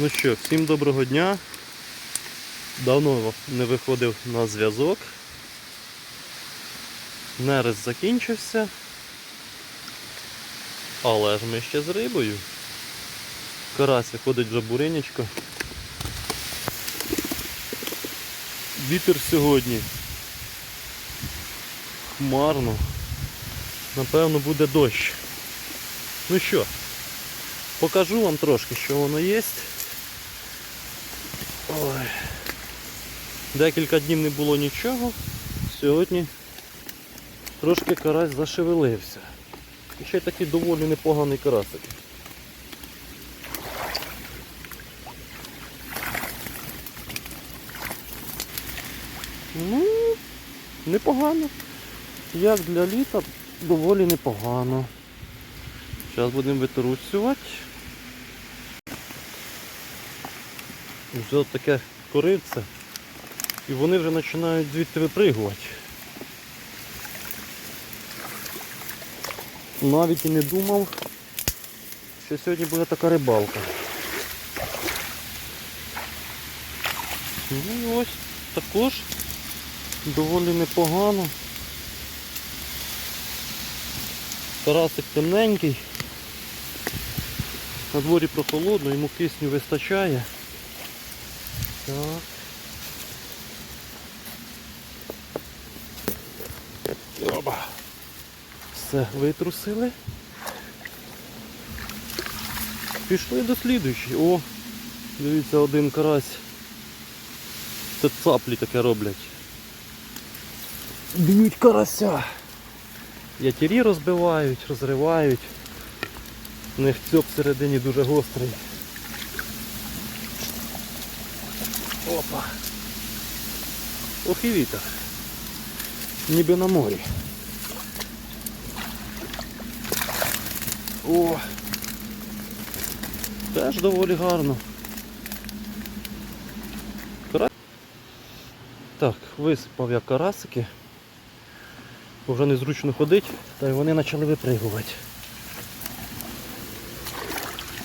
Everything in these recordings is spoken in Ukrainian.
Ну що, всім доброго дня. Давно не виходив на зв'язок. Нерест закінчився. Але ж ми ще з рибою. Карась виходить вже буринечко. Вітер сьогодні. Хмарно. Напевно буде дощ. Ну що, покажу вам трошки, що воно є. Ой. Декілька днів не було нічого. Сьогодні трошки карась зашевелився. І ще такий доволі непоганий карасик. Ну, непогано. Як для літа доволі непогано. Зараз будемо витрусювати. Вже таке коривце. І вони вже починають звідти випригувати. Навіть і не думав, що сьогодні буде така рибалка. Ну і ось також доволі непогано. Тарасик темненький. На дворі прохолодно, йому кисню вистачає. Так. Оба. Все, витрусили. Пішли до слідуючої. О, дивіться, один карась. Це цаплі таке роблять. Б'ють карася. Ятірі розбивають, розривають. У них цьоп всередині дуже гострий. Опа. Ох і вітер. Ніби на морі. О! Теж доволі гарно. Так, висипав я карасики. Бо вже незручно ходити, та й вони почали випригувати.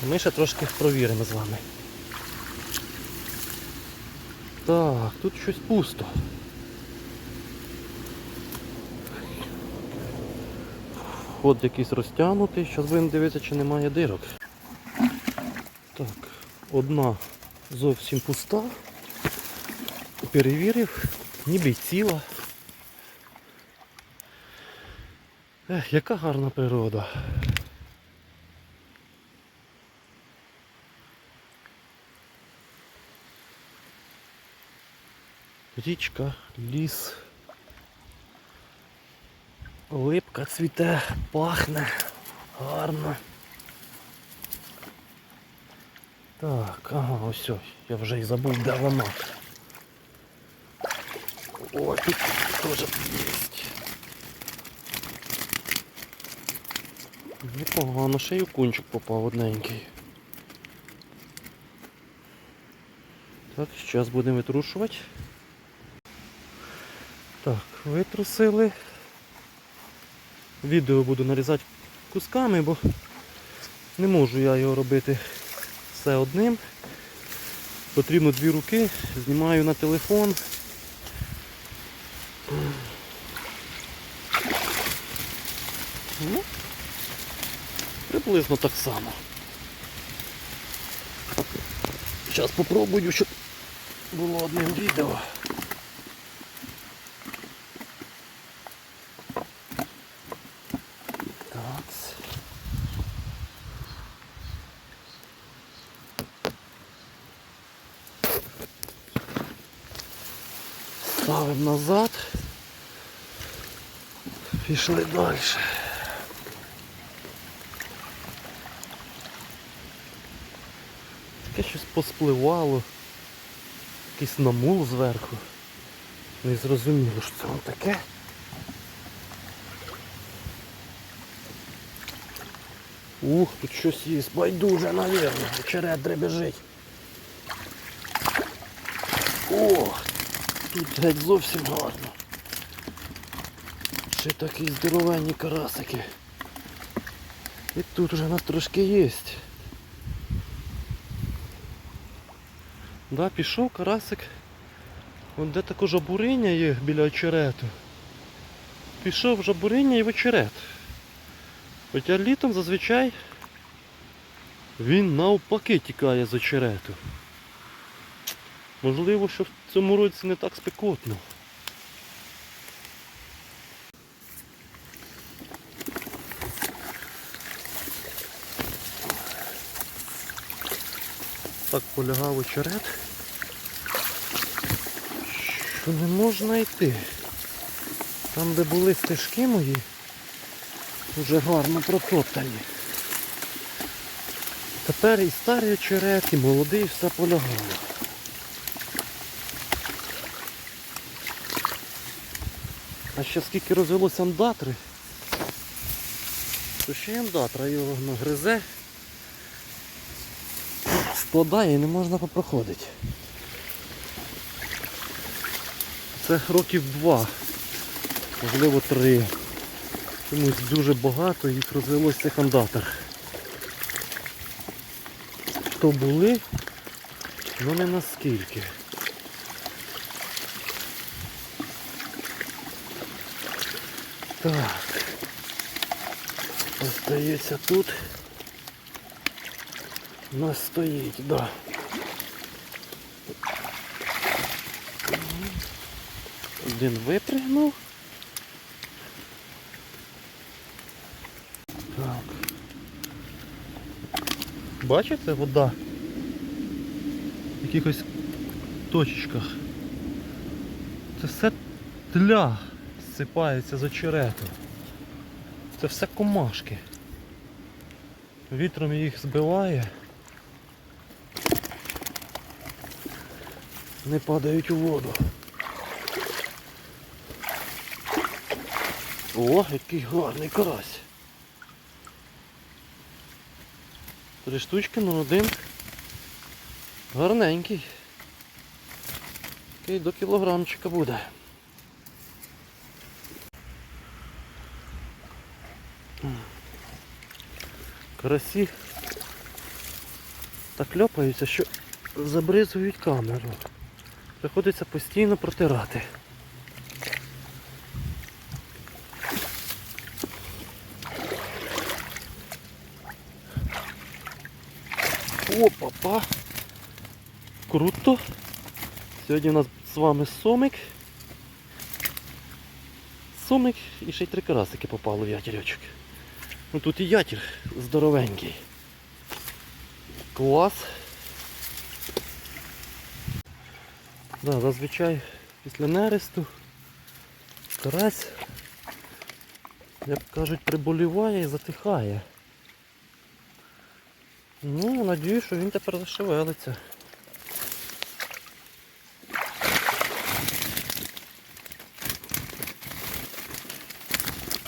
Ми ще трошки провіримо з вами. Так, тут щось пусто. Вход якийсь розтягнутий, зараз будемо дивитися, чи немає дирок. Так, одна зовсім пуста. Перевірив, ніби й ціла. Ех, яка гарна природа. Річка, ліс. Липка цвіте, пахне, гарно. Так, ага, ось ось. Я вже і забув, де воно. О, тут теж є. Непогано, ще й окунчик попав одненький. Так, зараз будемо витрушувати. Так, витрусили. Відео буду нарізати кусками, бо не можу я його робити все одним. Потрібно дві руки, знімаю на телефон. Ну, приблизно так само. Зараз попробую, щоб було одним відео. Так. Ставимо назад. Пішли далі. Таке щось поспливало. Якийсь намул зверху. Не зрозуміло, що це таке. Ух, тут щось є, байдуже, навірно, очерет дребежить. О, тут геть зовсім гарно. Ще такі здоровенні карасики. І тут вже нас трошки є. Да, пішов карасик. Вон де також жабуриня є біля очерету. Пішов в жабуриня і в очерет. Хоча літом зазвичай він навпаки тікає з очерету. Можливо, що в цьому році не так спекотно. Так полягав очерет, що не можна йти. Там, де були стежки мої, вже гарно протоптані. Тепер і старий очерет, і молодий все полягало. А ще скільки розвелося андатри, то ще й андатра його нагризе, складає і не можна попроходити. Це років два, можливо три. Чомусь дуже багато їх розвелося цих андатр. То були, але не наскільки. Так. Остається тут. У нас стоїть, да. Один випригнув. Так. Бачите, вода? В якихось точечках. Це все тля зсипається з очерету. Це все комашки. Вітром їх збиває. Не падають у воду. О, який гарний карась. Три штучки, ну один. Гарненький. Такий до кілограмчика буде. Карасі так льопаються, що забризують камеру. Приходиться постійно протирати. Опа-па! Круто! Сьогодні у нас з вами сомик. Сомик і ще й три карасики попало в ятірочок. Ну тут і ятір здоровенький. Клас. Да, зазвичай після нересту карась, як кажуть, приболіває і затихає. Ну, надію, що він тепер зашевелиться.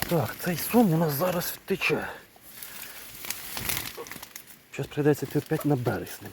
Так, цей сум у нас зараз втече. Зараз прийдеться опять на ним.